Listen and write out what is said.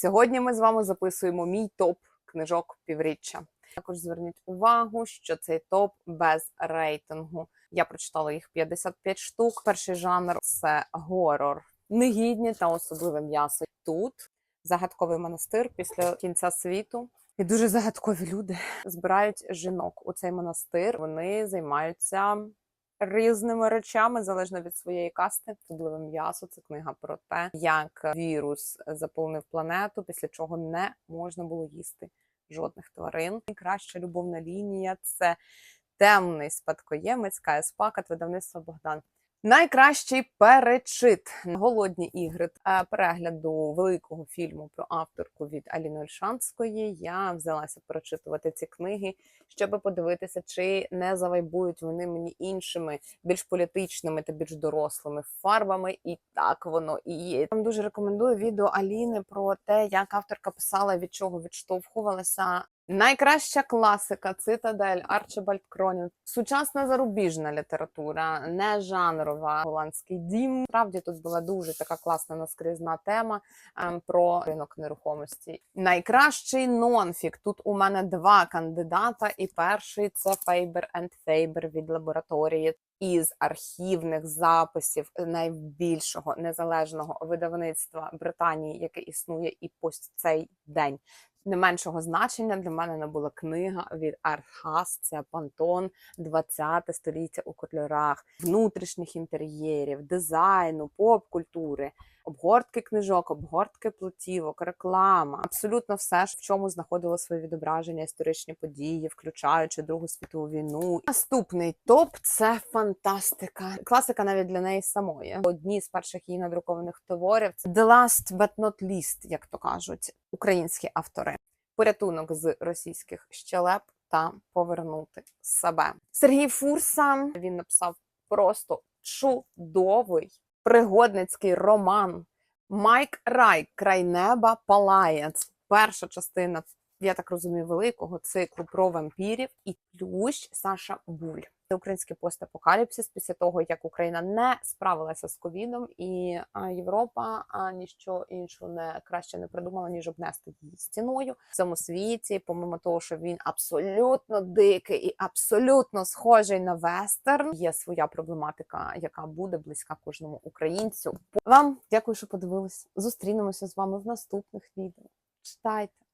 Сьогодні ми з вами записуємо мій топ книжок півріччя. Також зверніть увагу, що цей топ без рейтингу. Я прочитала їх 55 штук. Перший жанр це горор, негідні та особливе м'ясо. Тут загадковий монастир після кінця світу. І дуже загадкові люди збирають жінок у цей монастир. Вони займаються різними речами залежно від своєї касти. Особливе м'ясо. Це книга про те, як вірус заповнив планету, після чого не можна було їсти жодних тварин. Найкраща любовна лінія це темний спадкоємець КС Пакат, видавництво Богдан. Найкращий перечит голодні ігри перегляду великого фільму про авторку від Аліни Ольшанської. Я взялася перечитувати ці книги, щоб подивитися, чи не завайбують вони мені іншими, більш політичними та більш дорослими фарбами. І так воно і є. Я вам дуже рекомендую відео Аліни про те, як авторка писала, від чого відштовхувалася. Найкраща класика Цитадель Арчибальд Кронін. Сучасна зарубіжна література, не жанрова голландський дім. Справді тут була дуже така класна наскрізна тема ем, про ринок нерухомості. Найкращий нонфік. Тут у мене два кандидата, і перший це Faber and Faber від лабораторії. Із архівних записів найбільшого незалежного видавництва Британії, яке існує і по цей день не меншого значення для мене набула книга від Архас, це Пантон, 20 століття у кольорах, внутрішніх інтер'єрів, дизайну, поп-культури, обгортки книжок, обгортки платівок, реклама. Абсолютно все, в чому знаходило своє відображення історичні події, включаючи Другу світову війну. Наступний топ це фантастика. Класика навіть для неї самої. Одні з перших її надрукованих творів це The Last But Not Least, як то кажуть, українські автори. Порятунок з російських щелеп та повернути себе. Сергій Фурса він написав просто чудовий пригодницький роман. Майк Рай Край неба палає. Перша частина, я так розумію, великого циклу про вампірів і плющ Саша Буль. Це український постапокаліпсис після того, як Україна не справилася з ковідом, і Європа а, ніщо іншого не краще не придумала, ніж обнести її стіною в цьому світі. Помимо того, що він абсолютно дикий і абсолютно схожий на вестерн. Є своя проблематика, яка буде близька кожному українцю. Вам дякую, що подивились. Зустрінемося з вами в наступних відео. Читайте.